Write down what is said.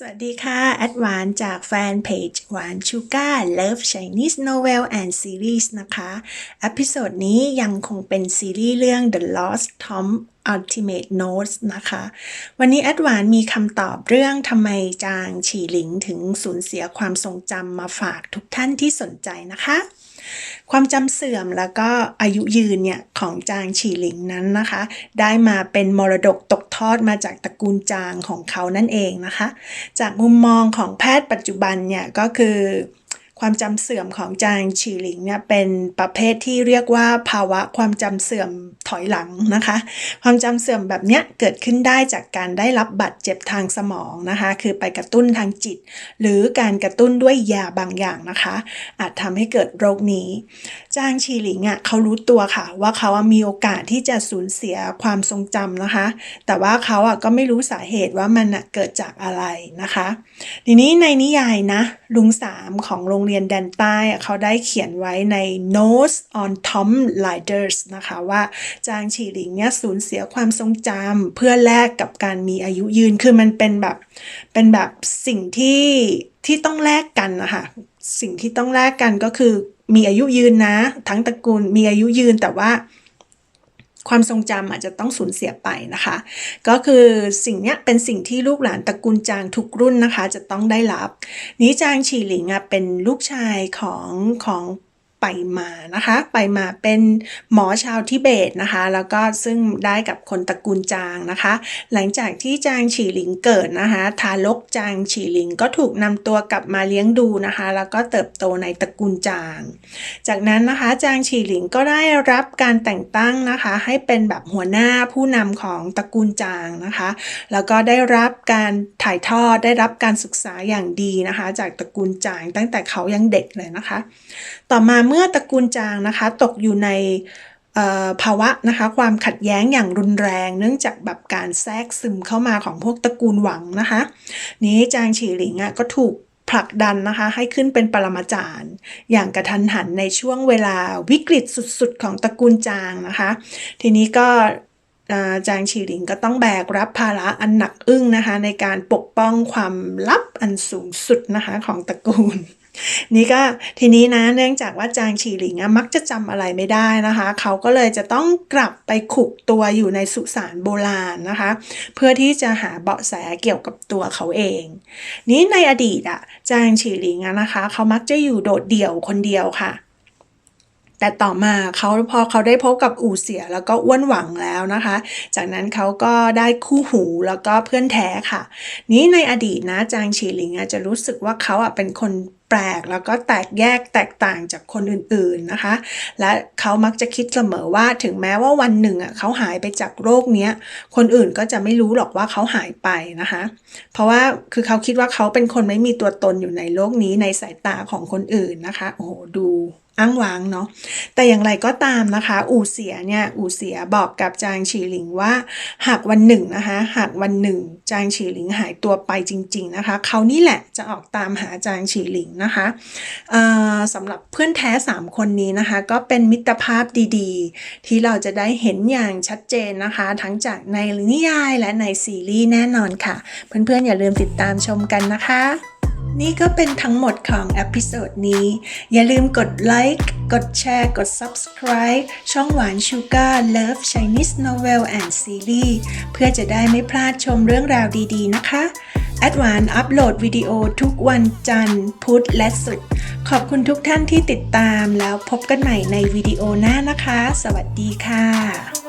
สวัสดีค่ะ แอดวานจากแฟนเพจหวานชูการ์ Love Chinese Novel and Series นะคะอพิโซดนี้ยังคงเป็นซีรีส์เรื่อง The Lost Tom Ultimate Notes นะคะ วันนี้แอดวานมีคำตอบเรื่องทำไมจางฉีหลิงถึงสูญเสียความทรงจำมาฝากทุกท่านที่สนใจนะคะ ความจำเสื่อมแล้วก็อายุยืนเนี่ยของจางฉีหลิงนั้นนะคะ ได้มาเป็นมรดกตกทอดมาจากตระกูลจางของเขานั่นเองนะคะ จากมุมมองของแพทย์ปัจจุบันเนี่ยก็คือ ความจำเสื่อมของจางฉีหลิงเนี่ยเป็นประเภทที่เรียกว่าภาวะความจำเสื่อมถอยหลังนะคะ ความจำเสื่อมแบบเนี้ยเกิดขึ้นได้จากการได้รับบาดเจ็บทางสมองนะคะ คือไปกระตุ้นทางจิต หรือการกระตุ้นด้วยยาบางอย่างนะคะ อาจทำให้เกิดโรคนี้ จางชีหลิงอะเขารู้ตัวค่ะ ว่าเขามีโอกาสที่จะสูญเสียความทรงจำนะคะ แต่ว่าเขาอะก็ไม่รู้สาเหตุว่ามันเกิดจากอะไรนะคะ ทีนี้ในนิยายนะลุงสามของโรงเรียนแดนใต้อะเขาได้เขียนไว้ใน Notes on Tom Liders นะคะว่าจางฉีหลิงเนี่ยสูญเสียความทรงจำเพื่อแลกกับการมีอายุยืนคือมันเป็นแบบเป็นแบบสิ่งที่ที่ต้องแลกกันนะคะสิ่งที่ต้องแลกกันก็คือมีอายุยืนนะ ทั้งตระกูลมีอายุยืนแต่ว่า ความทรงจำอาจจะต้องสูญเสียไปนะคะ ก็คือสิ่งนี้เป็นสิ่งที่ลูกหลานตระกูลจางทุกรุ่นนะคะ จะต้องได้รับ นี้จางฉีหลิงเป็นลูกชายของของ ไปมานะคะ ไปมาเป็นหมอชาวทิเบตนะคะ แล้วก็ซึ่งได้กับคนตระกูลจางนะคะ หลังจากที่จางฉีหลิงเกิดนะคะ ทารกจางฉีหลิงก็ถูกนำตัวกลับมาเลี้ยงดูนะคะ แล้วก็เติบโตในตระกูลจาง จากนั้นนะคะจางฉีหลิงก็ได้รับการแต่งตั้งนะคะ ให้เป็นแบบหัวหน้าผู้นำของตระกูลจางนะคะ แล้วก็ได้รับการถ่ายทอดได้รับการศึกษาอย่างดีนะคะ จากตระกูลจางตั้งแต่เขายังเด็กเลยนะคะ ต่อมาเมื่อื่อตระกูลจางนะคะตกอยู่ในภาวะนะคะความขัดแย้งอย่างรุนแรง เนื่องจากแบบการแทรกซึมเข้ามาของพวกตระกูลหวังนะคะ นี้จางฉีหลิงอะก็ถูกผลักดันนะคะให้ขึ้นเป็นปรมาจารย์ อย่างกระทันหันในช่วงเวลาวิกฤตสุดๆ ของตระกูลจางนะคะ ทีนี้ก็ จางฉีหลิงก็ต้องแบกรับภาระอันหนักอึ้งนะคะ ในการปกป้องความลับอันสูงสุดนะคะของตระกูล นี่ก็ทีนี้นะเนื่องจากว่าจางฉีหลิงอะมักจะจำอะไรไม่ได้นะคะ เขาก็เลยจะต้องกลับไปขุกตัวอยู่ในสุสานโบราณนะคะ เพื่อที่จะหาเบาะแสเกี่ยวกับตัวเขาเอง นี้ในอดีตอะจางฉีหลิงนะคะ เขามักจะอยู่โดดเดี่ยวคนเดียวค่ะ แต่ต่อมาเขาพอเขาได้พบกับอู่เสียแล้วก็อ้วนหวังแล้วนะคะ จากนั้นเขาก็ได้คู่หูแล้วก็เพื่อนแท้ค่ะ นี้ในอดีตนะจางฉีหลิงอาจจะรู้สึกว่าเขาอะเป็นคนแปลกแล้วก็แตกแยกแตกต่างจากคนอื่นๆนะคะ และเขามักจะคิดเสมอว่าถึงแม้ว่าวันหนึ่งอะเขาหายไปจากโรคเนี้ย คนอื่นก็จะไม่รู้หรอกว่าเขาหายไปนะคะ เพราะว่าคือเขาคิดว่าเขาเป็นคนไม่มีตัวตนอยู่ในโลกนี้ในสายตาของคนอื่นนะคะ โอ้โหดู อ้างว้างเนาะแต่อย่างไรก็ตามนะคะ อู่เสียเนี่ยอู่เสียบอกกับจางฉีหลิงว่า หากวันหนึ่งนะคะหากวันหนึ่ง จางฉีหลิงหายตัวไปจริง ๆนะคะเขานี่แหละจะออกตามหาจางฉีหลิงนะคะสำหรับเพื่อนแท้ 3 คนนี้นะคะ ก็เป็นมิตรภาพดีๆ ที่เราจะได้เห็นอย่างชัดเจนนะคะ ทั้งจากในนิยายและในซีรีส์แน่นอนค่ะ เพื่อนๆอย่าลืมติดตามชมกันนะคะ นี่ก็เป็นทั้งหมดของเอพิโซดนี้ อย่าลืมกดไลค์ กดแชร์ กด Subscribe ช่องหวานชูการ์ Love Chinese Novel and Series เพื่อจะได้ไม่พลาดชมเรื่องราวดีๆ นะคะ แอดวานอัปโหลดวิดีโอทุกวันจันทร์ พุธและศุกร์ ขอบคุณทุกท่านที่ติดตามแล้วพบกันใหม่ในวิดีโอหน้านะคะ สวัสดีค่ะ